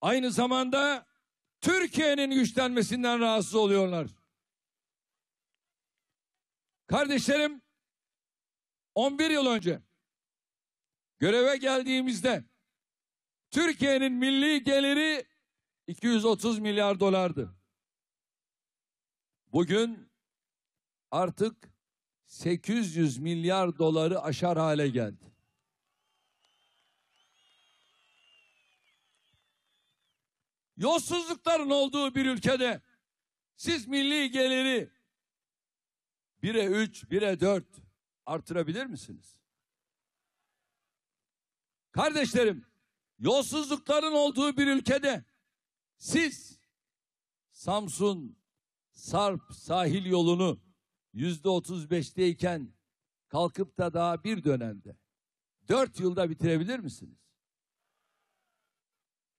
aynı zamanda Türkiye'nin güçlenmesinden rahatsız oluyorlar. Kardeşlerim 11 yıl önce göreve geldiğimizde Türkiye'nin milli geliri 230 milyar dolardı. Bugün artık 800 milyar doları aşar hale geldi. Yolsuzlukların olduğu bir ülkede siz milli geliri 1'e 3, 1'e 4 artırabilir misiniz? Kardeşlerim, yolsuzlukların olduğu bir ülkede siz Samsun Sarp sahil yolunu yüzde otuz beşteyken kalkıp da daha bir dönemde dört yılda bitirebilir misiniz?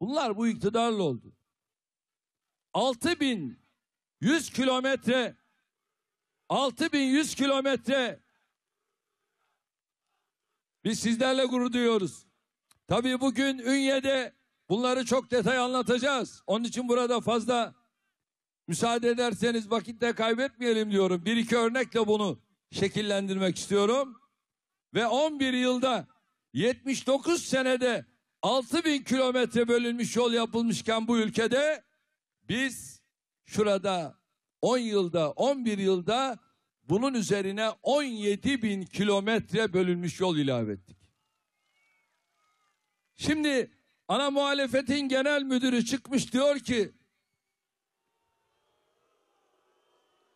Bunlar bu iktidarla oldu. Altı bin yüz kilometre altı bin yüz kilometre biz sizlerle gurur duyuyoruz. Tabii bugün Ünye'de bunları çok detay anlatacağız. Onun için burada fazla müsaade ederseniz vakitte kaybetmeyelim diyorum. Bir iki örnekle bunu şekillendirmek istiyorum. Ve 11 yılda 79 senede 6 bin kilometre bölünmüş yol yapılmışken bu ülkede biz şurada 10 yılda 11 yılda bunun üzerine 17 bin kilometre bölünmüş yol ilave ettik. Şimdi ana muhalefetin genel müdürü çıkmış diyor ki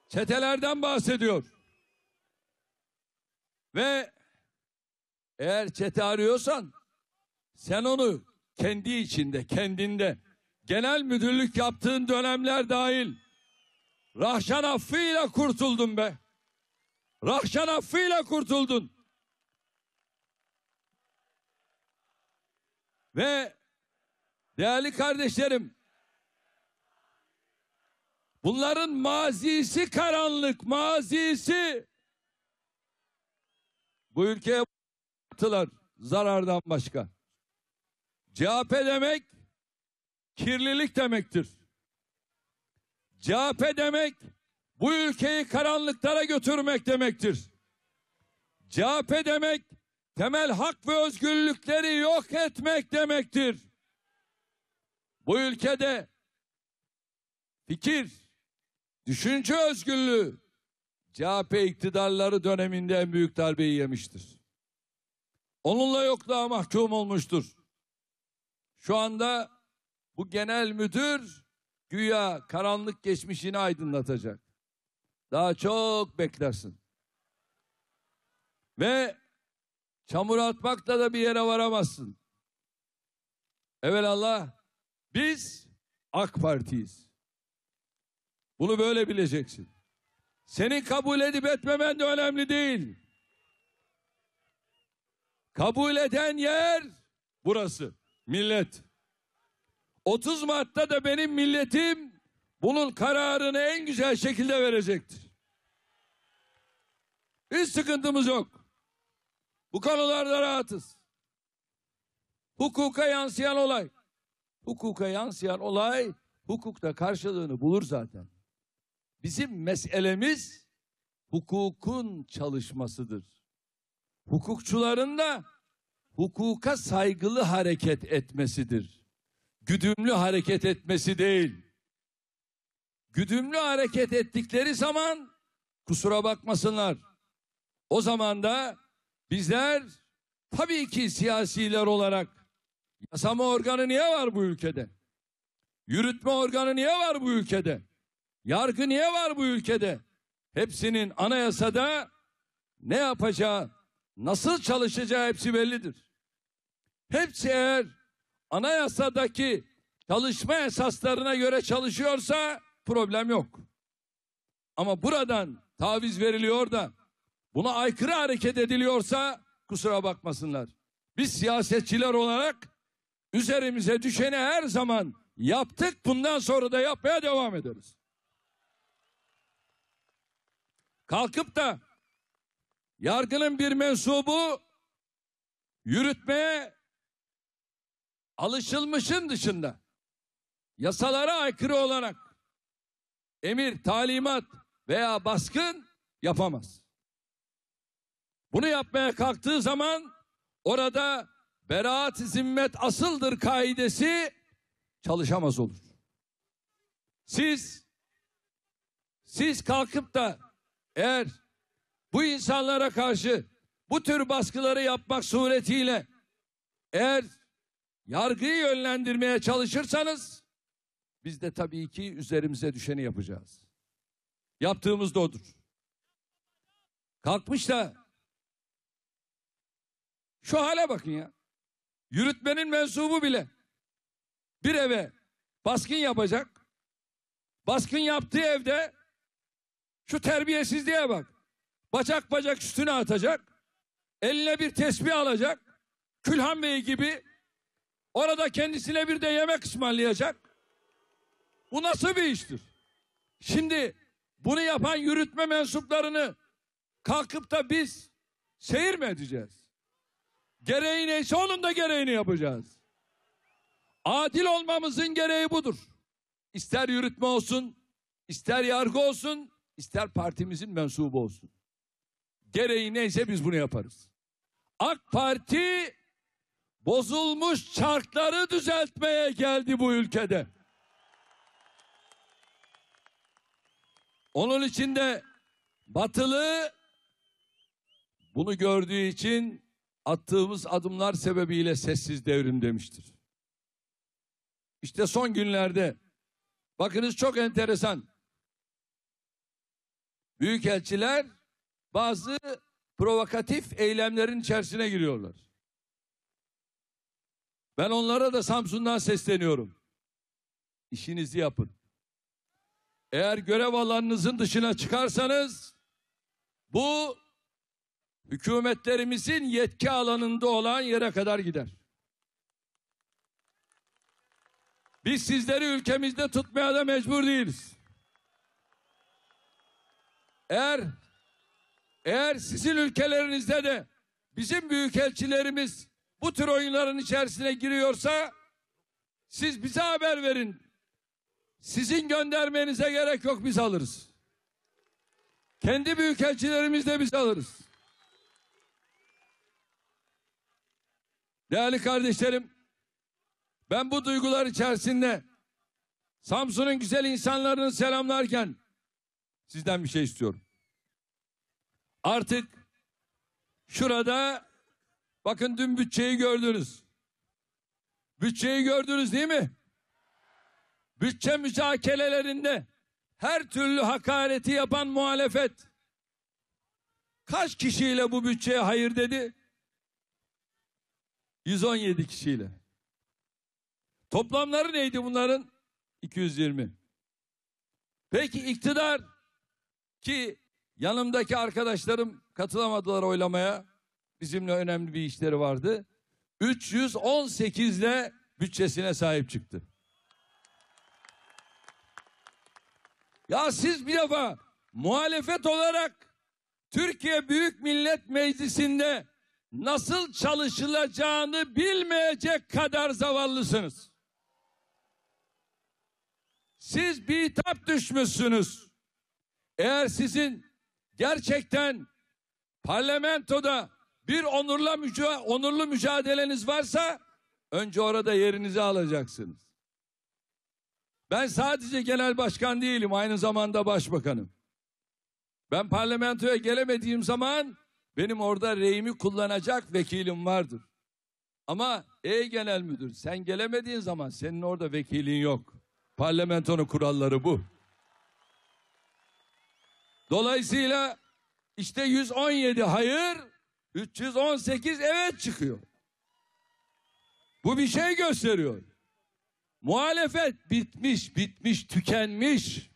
çetelerden bahsediyor. Ve eğer çete arıyorsan sen onu kendi içinde, kendinde genel müdürlük yaptığın dönemler dahil Rahşan affıyla kurtuldun be. Rahşan affıyla kurtuldun. Ve değerli kardeşlerim bunların mazisi karanlık, mazisi bu ülkeye yaptılar zarardan başka. CHP demek kirlilik demektir. CHP demek bu ülkeyi karanlıklara götürmek demektir. CHP demek temel hak ve özgürlükleri yok etmek demektir. Bu ülkede fikir, düşünce özgürlüğü CHP iktidarları döneminde en büyük darbeyi yemiştir. Onunla yokluğa mahkum olmuştur. Şu anda bu genel müdür güya karanlık geçmişini aydınlatacak. Daha çok beklersin. Ve çamur atmakla da bir yere varamazsın. Evelallah biz AK Parti'yiz. Bunu böyle bileceksin. Senin kabul edip etmemen de önemli değil. Kabul eden yer burası. Millet. 30 Mart'ta da benim milletim bunun kararını en güzel şekilde verecektir. Hiç sıkıntımız yok. Bu konularda rahatız. Hukuka yansıyan olay. Hukuka yansıyan olay hukukta karşılığını bulur zaten. Bizim meselemiz hukukun çalışmasıdır. Hukukçuların da hukuka saygılı hareket etmesidir. Güdümlü hareket etmesi değil. Güdümlü hareket ettikleri zaman kusura bakmasınlar. O zaman da bizler tabii ki siyasiler olarak yasama organı niye var bu ülkede? Yürütme organı niye var bu ülkede? Yargı niye var bu ülkede? Hepsinin anayasada ne yapacağı, nasıl çalışacağı hepsi bellidir. Hepsi eğer anayasadaki çalışma esaslarına göre çalışıyorsa problem yok. Ama buradan taviz veriliyor da buna aykırı hareket ediliyorsa kusura bakmasınlar. Biz siyasetçiler olarak üzerimize düşeni her zaman yaptık bundan sonra da yapmaya devam ederiz. Kalkıp da yargının bir mensubu yürütmeye alışılmışın dışında yasalara aykırı olarak emir, talimat veya baskın yapamaz. Bunu yapmaya kalktığı zaman orada beraat zimmet asıldır kaidesi çalışamaz olur. Siz siz kalkıp da eğer bu insanlara karşı bu tür baskıları yapmak suretiyle eğer yargıyı yönlendirmeye çalışırsanız biz de tabii ki üzerimize düşeni yapacağız. Yaptığımız da odur. Kalkmış da şu hale bakın ya. Yürütmenin mensubu bile bir eve baskın yapacak. Baskın yaptığı evde şu terbiyesizliğe bak. Bacak bacak üstüne atacak. Eline bir tesbih alacak. Külhan Bey gibi orada kendisine bir de yemek ısmarlayacak. Bu nasıl bir iştir? Şimdi bunu yapan yürütme mensuplarını kalkıp da biz seyir mi edeceğiz? Gereği neyse onun da gereğini yapacağız. Adil olmamızın gereği budur. İster yürütme olsun, ister yargı olsun, ister partimizin mensubu olsun. Gereği neyse biz bunu yaparız. AK Parti bozulmuş çarkları düzeltmeye geldi bu ülkede. Onun için de batılı bunu gördüğü için attığımız adımlar sebebiyle sessiz devrim demiştir. İşte son günlerde bakınız çok enteresan. Büyükelçiler bazı provokatif eylemlerin içerisine giriyorlar. Ben onlara da Samsun'dan sesleniyorum. İşinizi yapın. Eğer görev alanınızın dışına çıkarsanız bu hükümetlerimizin yetki alanında olan yere kadar gider. Biz sizleri ülkemizde tutmaya da mecbur değiliz. Eğer eğer sizin ülkelerinizde de bizim büyükelçilerimiz bu tür oyunların içerisine giriyorsa siz bize haber verin. Sizin göndermenize gerek yok biz alırız. Kendi büyükelçilerimiz de biz alırız. Değerli kardeşlerim, ben bu duygular içerisinde Samsun'un güzel insanlarını selamlarken sizden bir şey istiyorum. Artık şurada bakın dün bütçeyi gördünüz. Bütçeyi gördünüz değil mi? Bütçe müzakerelerinde her türlü hakareti yapan muhalefet kaç kişiyle bu bütçeye hayır dedi? 117 kişiyle. Toplamları neydi bunların? 220. Peki iktidar ki yanımdaki arkadaşlarım katılamadılar oylamaya. Bizimle önemli bir işleri vardı. 318 ile bütçesine sahip çıktı. Ya siz bir defa muhalefet olarak Türkiye Büyük Millet Meclisi'nde nasıl çalışılacağını bilmeyecek kadar zavallısınız. Siz bir hitap düşmüşsünüz. Eğer sizin gerçekten parlamentoda bir onurla müca onurlu mücadeleniz varsa önce orada yerinizi alacaksınız. Ben sadece genel başkan değilim, aynı zamanda başbakanım. Ben parlamentoya gelemediğim zaman benim orada reyimi kullanacak vekilim vardır. Ama ey genel müdür sen gelemediğin zaman senin orada vekilin yok. Parlamentonun kuralları bu. Dolayısıyla işte 117 hayır, 318 evet çıkıyor. Bu bir şey gösteriyor. Muhalefet bitmiş, bitmiş, tükenmiş.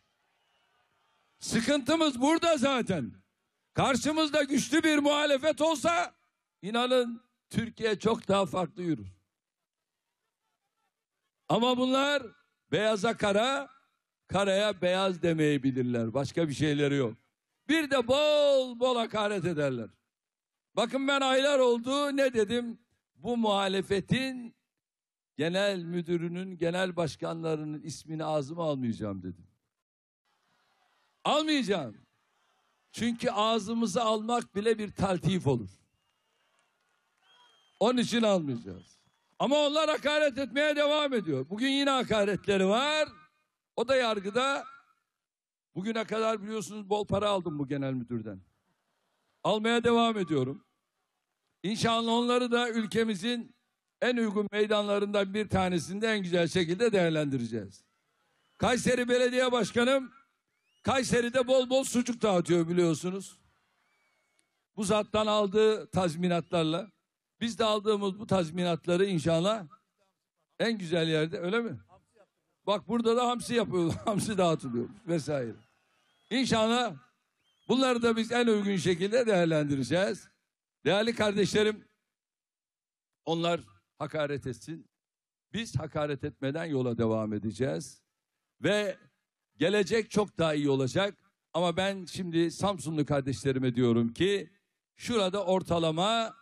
Sıkıntımız burada zaten. Karşımızda güçlü bir muhalefet olsa inanın Türkiye çok daha farklı yürür. Ama bunlar beyaza kara, karaya beyaz demeyi bilirler. Başka bir şeyleri yok. Bir de bol bol hakaret ederler. Bakın ben aylar oldu ne dedim? Bu muhalefetin genel müdürünün, genel başkanlarının ismini ağzıma almayacağım dedim. Almayacağım. Çünkü ağzımıza almak bile bir taltif olur. Onun için almayacağız. Ama onlar hakaret etmeye devam ediyor. Bugün yine hakaretleri var. O da yargıda. Bugüne kadar biliyorsunuz bol para aldım bu genel müdürden. Almaya devam ediyorum. İnşallah onları da ülkemizin en uygun meydanlarından bir tanesinde en güzel şekilde değerlendireceğiz. Kayseri Belediye Başkanım Kayseri'de bol bol sucuk dağıtıyor biliyorsunuz. Bu zattan aldığı tazminatlarla biz de aldığımız bu tazminatları inşallah en güzel yerde öyle mi? Bak burada da hamsi yapıyor, hamsi dağıtılıyor vesaire. İnşallah bunları da biz en uygun şekilde değerlendireceğiz. Değerli kardeşlerim, onlar hakaret etsin. Biz hakaret etmeden yola devam edeceğiz. Ve gelecek çok daha iyi olacak. Ama ben şimdi Samsunlu kardeşlerime diyorum ki şurada ortalama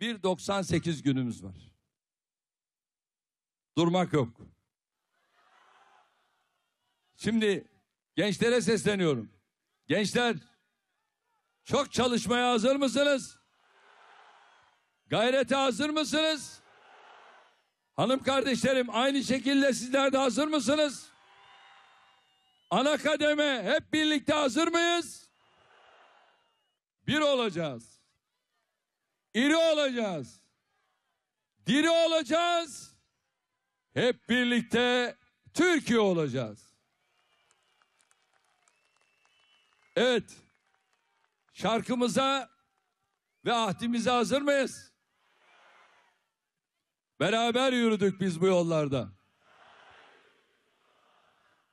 bir 98 günümüz var. Durmak yok. Şimdi gençlere sesleniyorum. Gençler çok çalışmaya hazır mısınız? Gayrete hazır mısınız? Hanım kardeşlerim aynı şekilde sizler de hazır mısınız? Ana kademe hep birlikte hazır mıyız? Bir olacağız. İri olacağız. Diri olacağız. Hep birlikte Türkiye olacağız. Evet. Şarkımıza ve ahdimize hazır mıyız? Beraber yürüdük biz bu yollarda.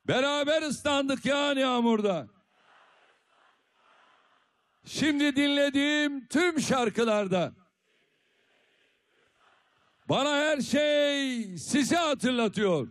Beraber ıslandık yağan yağmurda. Şimdi dinlediğim tüm şarkılarda bana her şey sizi hatırlatıyor.